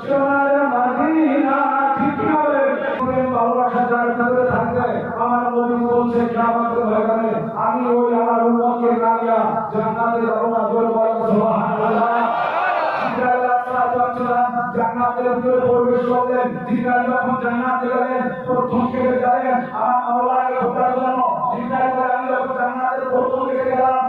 সোনার মদিনা ঠিক হবে ভালোবাসা যার ভিতরে আমি ওই আমার উম্মতকে কামিয়া জান্নাতে যাব না জোর বলেন সুবহানাল্লাহ জান্নাতের ভিতরে আমার জন্য জিবরাইল আমি যখন জান্নাতের প্রথম থেকে গেলাম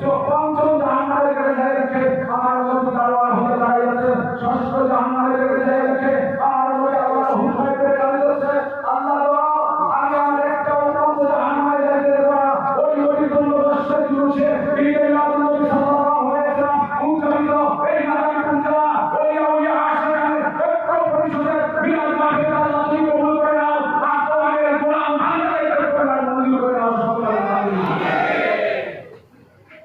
Don't